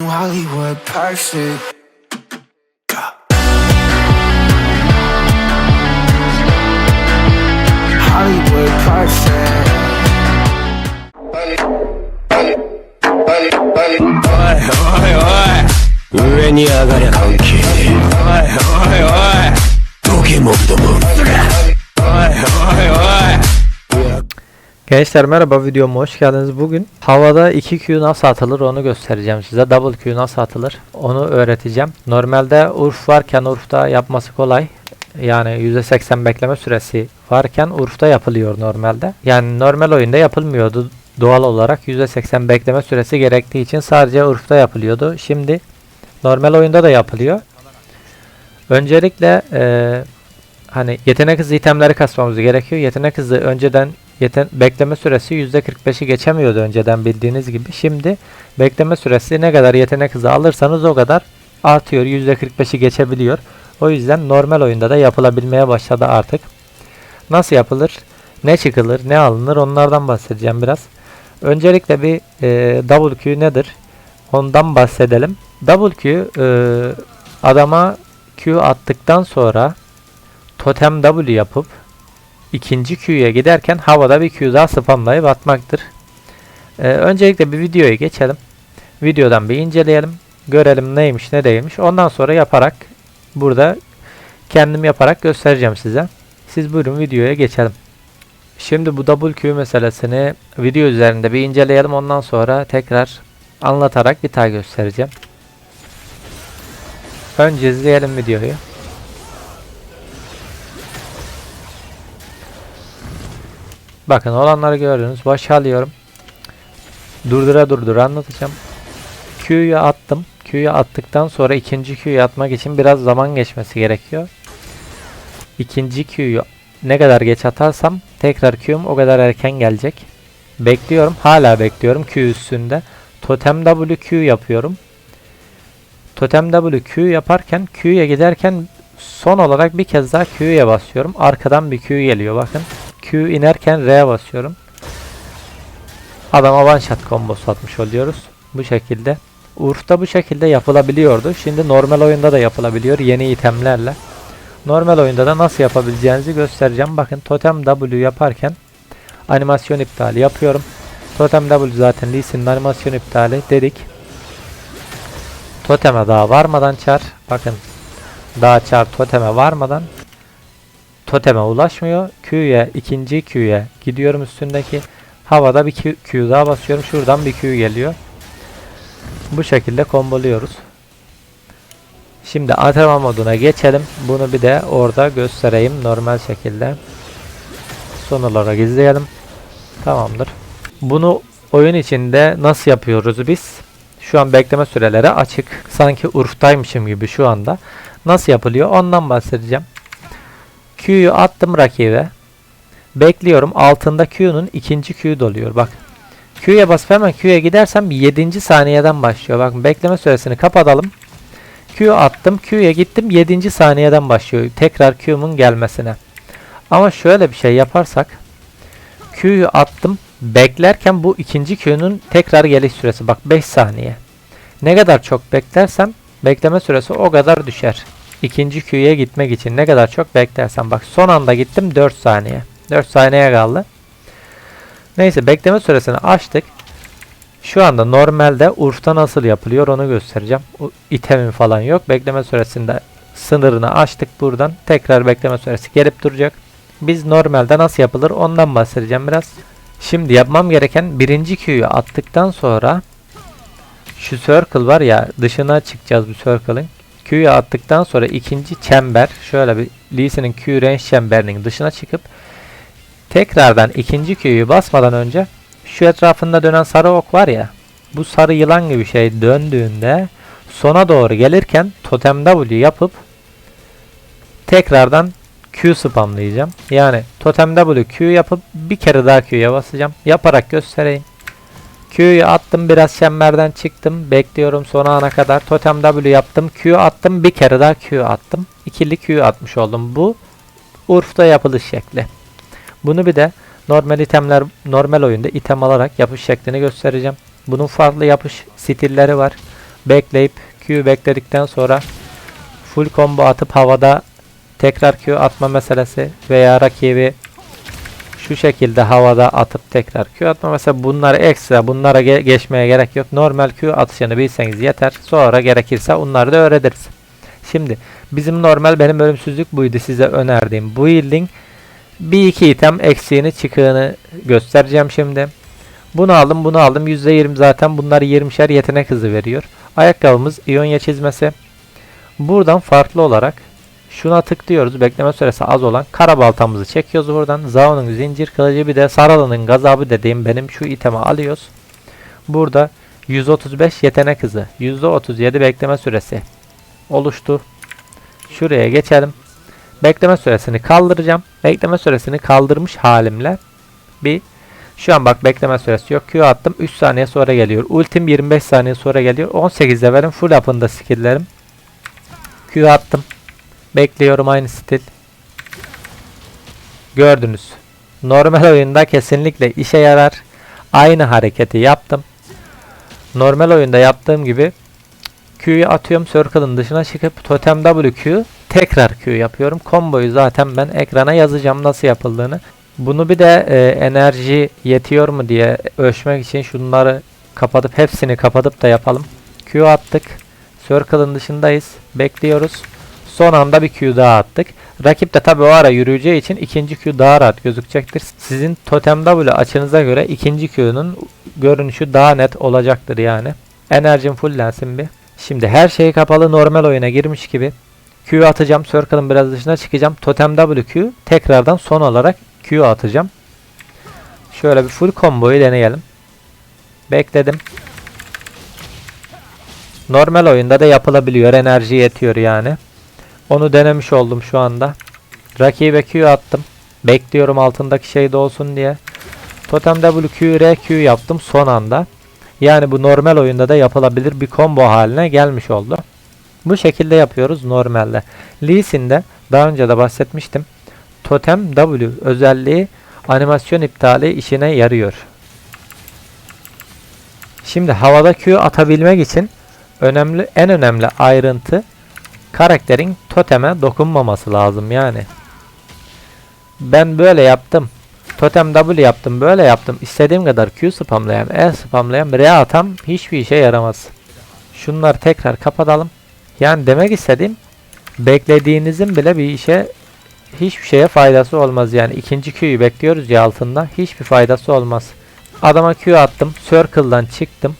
Hollywood perfect. Hollywood perfect. おいおいおい上に上がりゃ関係ねえおいおいおいどけモブどもお Gençler merhaba videoma hoş geldiniz. Bugün havada 2Q nasıl atılır onu göstereceğim size. Double Q nasıl atılır onu öğreteceğim. Normalde Urf varken Urf'ta yapması kolay. Yani %80 bekleme süresi varken Urf'ta yapılıyor normalde. Yani normal oyunda yapılmıyordu. Doğal olarak %80 bekleme süresi gerektiği için sadece Urf'ta yapılıyordu. Şimdi normal oyunda da yapılıyor. Öncelikle eee hani yetenek hızı itemleri kasmamız gerekiyor. Yetenek hızı önceden yeten bekleme süresi %45'i geçemiyordu önceden bildiğiniz gibi. Şimdi bekleme süresi ne kadar yetenek hızı alırsanız o kadar artıyor. %45'i geçebiliyor. O yüzden normal oyunda da yapılabilmeye başladı artık. Nasıl yapılır? Ne çıkılır? Ne alınır? Onlardan bahsedeceğim biraz. Öncelikle bir e, double Q nedir? Ondan bahsedelim. Double Q e, adama Q attıktan sonra totem W yapıp ikinci Q'ya giderken havada bir Q daha spamlayıp atmaktır. Ee, öncelikle bir videoya geçelim. Videodan bir inceleyelim. Görelim neymiş ne değilmiş. Ondan sonra yaparak burada kendim yaparak göstereceğim size. Siz buyurun videoya geçelim. Şimdi bu double Q meselesini video üzerinde bir inceleyelim. Ondan sonra tekrar anlatarak bir daha göstereceğim. Önce izleyelim videoyu. Bakın olanları gördünüz. Başa alıyorum. Durdura durdura anlatacağım. Q'yu attım. Q'yu attıktan sonra ikinci Q'yu atmak için biraz zaman geçmesi gerekiyor. İkinci Q'yu ne kadar geç atarsam tekrar Q'm o kadar erken gelecek. Bekliyorum. Hala bekliyorum Q üstünde. Totem W Q yapıyorum. Totem W Q yaparken Q'ya giderken son olarak bir kez daha Q'ya basıyorum. Arkadan bir Q geliyor bakın. Q inerken R'ye basıyorum. Adama one shot kombosu atmış oluyoruz. Bu şekilde. Urf'ta bu şekilde yapılabiliyordu. Şimdi normal oyunda da yapılabiliyor yeni itemlerle. Normal oyunda da nasıl yapabileceğinizi göstereceğim. Bakın totem W yaparken animasyon iptali yapıyorum. Totem W zaten Lee Sin'in animasyon iptali dedik. Toteme daha varmadan çar. Bakın daha çar toteme varmadan toteme ulaşmıyor. Q'ye ikinci Q'ye gidiyorum üstündeki. Havada bir Q, daha basıyorum. Şuradan bir Q geliyor. Bu şekilde komboluyoruz. Şimdi antrenman moduna geçelim. Bunu bir de orada göstereyim normal şekilde. Son olarak. Tamamdır. Bunu oyun içinde nasıl yapıyoruz biz? Şu an bekleme süreleri açık. Sanki Urf'taymışım gibi şu anda. Nasıl yapılıyor? Ondan bahsedeceğim. Q'yu attım rakibe. Bekliyorum. Altında Q'nun ikinci Q doluyor. Bak. Q'ya basıp hemen Q'ya gidersem 7. saniyeden başlıyor. Bakın bekleme süresini kapatalım. Q attım. Q'ya gittim. 7. saniyeden başlıyor. Tekrar Q'mun gelmesine. Ama şöyle bir şey yaparsak. Q'yu attım. Beklerken bu ikinci Q'nun tekrar geliş süresi. Bak 5 saniye. Ne kadar çok beklersem bekleme süresi o kadar düşer. İkinci Q'ya gitmek için ne kadar çok beklersem. Bak son anda gittim 4 saniye. 4 saniye kaldı. Neyse bekleme süresini açtık. Şu anda normalde Urf'ta nasıl yapılıyor onu göstereceğim. O itemin falan yok. Bekleme süresinde sınırını açtık buradan. Tekrar bekleme süresi gelip duracak. Biz normalde nasıl yapılır ondan bahsedeceğim biraz. Şimdi yapmam gereken birinci Q'yu attıktan sonra şu circle var ya dışına çıkacağız bu circle'ın. Q'yu attıktan sonra ikinci çember şöyle bir Lee Sin'in Q range çemberinin dışına çıkıp tekrardan ikinci Q'yu basmadan önce şu etrafında dönen sarı ok var ya bu sarı yılan gibi şey döndüğünde sona doğru gelirken totem W yapıp tekrardan Q spamlayacağım. Yani totem W Q yapıp bir kere daha Q'ya basacağım. Yaparak göstereyim. Q'yu attım biraz çemberden çıktım. Bekliyorum son ana kadar. Totem W yaptım. Q attım. Bir kere daha Q attım. İkili Q atmış oldum. Bu Urf'ta yapılış şekli. Bunu bir de normal itemler normal oyunda item alarak yapış şeklini göstereceğim. Bunun farklı yapış stilleri var. bekleyip Q bekledikten sonra full combo atıp havada tekrar Q atma meselesi veya rakibi şu şekilde havada atıp tekrar Q atma mesela bunlar ekstra bunlara ge- geçmeye gerek yok. Normal Q atışını bilseniz yeter. Sonra gerekirse onları da öğretiriz. Şimdi bizim normal benim ölümsüzlük buydu size önerdiğim bu building bir iki item eksiğini çıkığını göstereceğim şimdi. Bunu aldım bunu aldım %20 zaten bunlar 20'şer yetenek hızı veriyor. Ayakkabımız İonya çizmesi. Buradan farklı olarak şuna tıklıyoruz. Bekleme süresi az olan kara baltamızı çekiyoruz buradan. Zao'nun zincir kılıcı bir de Saralı'nın gazabı dediğim benim şu itemi alıyoruz. Burada 135 yetenek hızı, %37 bekleme süresi oluştu. Şuraya geçelim. Bekleme süresini kaldıracağım. Bekleme süresini kaldırmış halimle bir şu an bak bekleme süresi yok. Q attım 3 saniye sonra geliyor. Ultim 25 saniye sonra geliyor. 18 levelim full up'ında skill'lerim. Q attım. Bekliyorum aynı stil. Gördünüz. Normal oyunda kesinlikle işe yarar. Aynı hareketi yaptım. Normal oyunda yaptığım gibi Q'yu atıyorum circle'ın dışına çıkıp totem WQ tekrar Q yapıyorum. Komboyu zaten ben ekrana yazacağım nasıl yapıldığını. Bunu bir de e, enerji yetiyor mu diye ölçmek için şunları kapatıp hepsini kapatıp da yapalım. Q attık. Circle'ın dışındayız. Bekliyoruz. Son anda bir Q daha attık. Rakip de tabi o ara yürüyeceği için ikinci Q daha rahat gözükecektir. Sizin totem W açınıza göre ikinci Q'nun görünüşü daha net olacaktır yani. Enerjim fullensin bir. Şimdi her şey kapalı normal oyuna girmiş gibi. Q atacağım. Circle'ın biraz dışına çıkacağım. Totem WQ tekrardan son olarak Q atacağım. Şöyle bir full comboyu deneyelim. Bekledim. Normal oyunda da yapılabiliyor. Enerji yetiyor yani. Onu denemiş oldum şu anda. Rakibe Q attım. Bekliyorum altındaki şey de olsun diye. Totem WQ RQ yaptım son anda. Yani bu normal oyunda da yapılabilir bir combo haline gelmiş oldu. Bu şekilde yapıyoruz normalde. Lee Sin'de daha önce de bahsetmiştim. Totem W özelliği animasyon iptali işine yarıyor. Şimdi havada Q atabilmek için önemli en önemli ayrıntı karakterin toteme dokunmaması lazım yani. Ben böyle yaptım. Totem W yaptım, böyle yaptım. İstediğim kadar Q spamlayayım, E spamlayayım, R atam hiçbir işe yaramaz. Şunları tekrar kapatalım. Yani demek istediğim beklediğinizin bile bir işe hiçbir şeye faydası olmaz yani. ikinci Q'yu bekliyoruz ya altında. Hiçbir faydası olmaz. Adama Q attım. Circle'dan çıktım.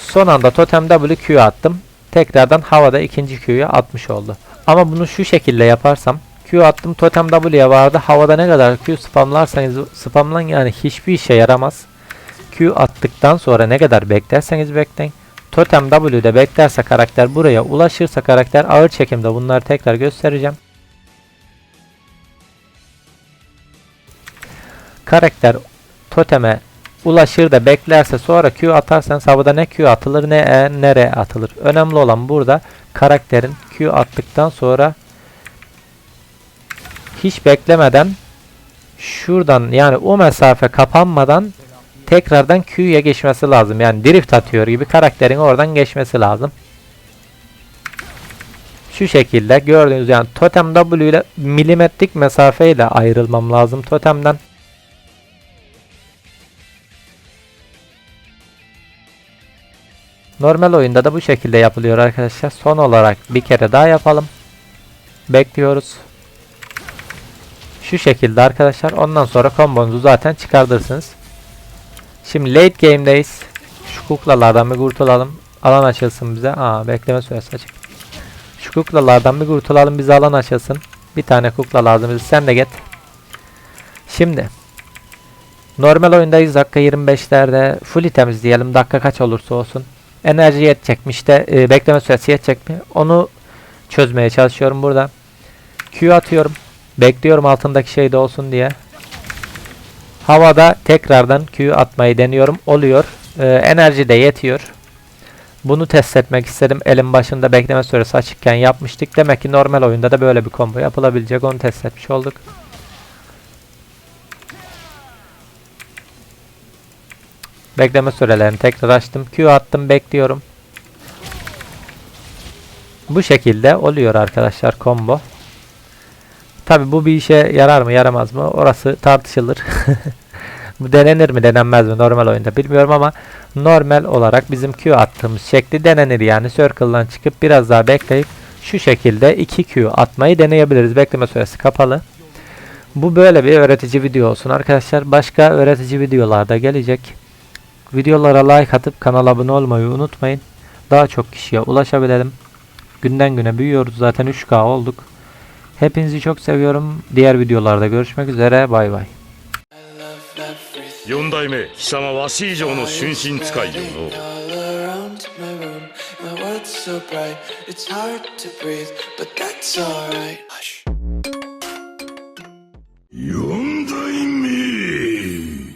Son anda totem W Q attım. Tekrardan havada ikinci Q'yu atmış oldu. Ama bunu şu şekilde yaparsam Q attım totem W'ye vardı. Havada ne kadar Q spamlarsanız spamlan yani hiçbir işe yaramaz. Q attıktan sonra ne kadar beklerseniz bekleyin. Totem W'de beklerse karakter buraya ulaşırsa karakter ağır çekimde bunları tekrar göstereceğim. Karakter toteme ulaşır da beklerse sonra Q atarsanız havada ne Q atılır ne E ne atılır. Önemli olan burada karakterin Q attıktan sonra hiç beklemeden şuradan yani o mesafe kapanmadan tekrardan Q'ya geçmesi lazım. Yani drift atıyor gibi karakterin oradan geçmesi lazım. Şu şekilde gördüğünüz yani totem W ile milimetrik mesafeyle ayrılmam lazım totemden. Normal oyunda da bu şekilde yapılıyor arkadaşlar. Son olarak bir kere daha yapalım. Bekliyoruz. Şu şekilde arkadaşlar. Ondan sonra kombonuzu zaten çıkartırsınız. Şimdi late game'deyiz. Şu kuklalardan bir kurtulalım. Alan açılsın bize. Aa bekleme süresi açık. Şu kuklalardan bir kurtulalım bize alan açılsın. Bir tane kukla lazım. Sen de git. Şimdi. Normal oyundayız. Dakika 25'lerde. Full itemiz diyelim. Dakika kaç olursa olsun. Enerji yetecek mi? İşte e, bekleme süresi yetecek mi? Onu çözmeye çalışıyorum burada. Q atıyorum. Bekliyorum altındaki şey de olsun diye. Havada tekrardan Q atmayı deniyorum. Oluyor. Ee, enerji de yetiyor. Bunu test etmek istedim. Elim başında bekleme süresi açıkken yapmıştık. Demek ki normal oyunda da böyle bir combo yapılabilecek. Onu test etmiş olduk. Bekleme sürelerini tekrar açtım. Q attım. Bekliyorum. Bu şekilde oluyor arkadaşlar combo. Tabi bu bir işe yarar mı yaramaz mı orası tartışılır. bu denenir mi denenmez mi normal oyunda bilmiyorum ama normal olarak bizim Q attığımız şekli denenir yani circle'dan çıkıp biraz daha bekleyip şu şekilde 2 Q atmayı deneyebiliriz. Bekleme süresi kapalı. Bu böyle bir öğretici video olsun arkadaşlar. Başka öğretici videolarda gelecek. Videolara like atıp kanala abone olmayı unutmayın. Daha çok kişiye ulaşabilelim. Günden güne büyüyoruz zaten 3K olduk. Hepinizi çok seviyorum. Diğer videolarda görüşmek üzere. Bay bay. 四代目貴様わし以上の春心使いよの All around my room, my world's so bright. It's hard to breathe, but that's alright. Hush. 四